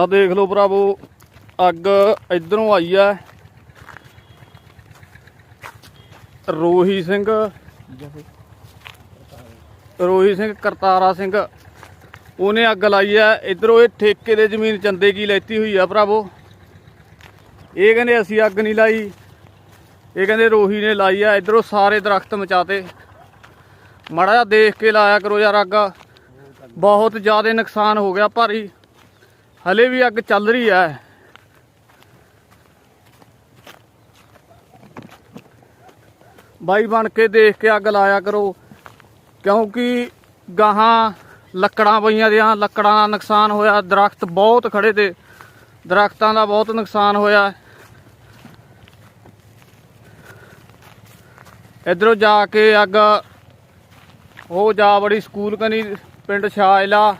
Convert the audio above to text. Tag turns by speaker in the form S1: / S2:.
S1: ਆ ਦੇਖ ਲਓ ਭਰਾਵੋ, ਅੱਗ ਇਧਰੋਂ ਆਈ ਆ ਰੋਹੀ ਸਿੰਘ। ਰੋਹੀ ਸਿੰਘ, ਕਰਤਾਰਾ ਸਿੰਘ, ਉਹਨੇ ਅੱਗ ਲਾਈ ਆ ਇਧਰੋਂ ਇਹ ਠੇਕੇ ਦੇ ਜ਼ਮੀਨ ਚੰਦੇ ਕੀ ਲੈਤੀ ਹੋਈ ਆ ਭਰਾਵੋ। ਇਹ ਕਹਿੰਦੇ ਅਸੀਂ ਅੱਗ ਨਹੀਂ ਲਾਈ। ਇਹ ਕਹਿੰਦੇ ਰੋਹੀ ਨੇ ਲਾਈ ਆ। ਇਧਰੋਂ ਸਾਰੇ ਦਰਖਤ ਮਚਾਤੇ। ਮਾੜਾ ਜਿਹਾ ਦੇਖ ਕੇ ਲਾਇਆ ਕਰੋ ਯਾਰ ਅੱਗ। ਬਹੁਤ ਜ਼ਿਆਦਾ ਨੁਕਸਾਨ ਹੋ ਗਿਆ ਭਾਰੀ। ਹਲੇ ਵੀ ਅੱਗ ਚੱਲ ਰਹੀ ਹੈ। ਬਾਈ ਬਣ ਕੇ ਦੇਖ ਕੇ ਅੱਗ ਲਾਇਆ ਕਰੋ, ਕਿਉਂਕਿ ਗਾਹਾਂ ਲੱਕੜਾਂ ਪਈਆਂ ਦੀਆਂ, ਲੱਕੜਾਂ ਦਾ ਨੁਕਸਾਨ ਹੋਇਆ, ਦਰਖਤ ਬਹੁਤ ਖੜੇ ਤੇ, ਦਰਖਤਾਂ ਦਾ ਬਹੁਤ ਨੁਕਸਾਨ ਹੋਇਆ। ਇਧਰੋਂ ਜਾ ਕੇ ਅੱਗ, ਉਹ ਜਾ ਬੜੀ ਸਕੂਲ ਕਨੀ, ਪਿੰਡ ਸ਼ਾਇਲਾ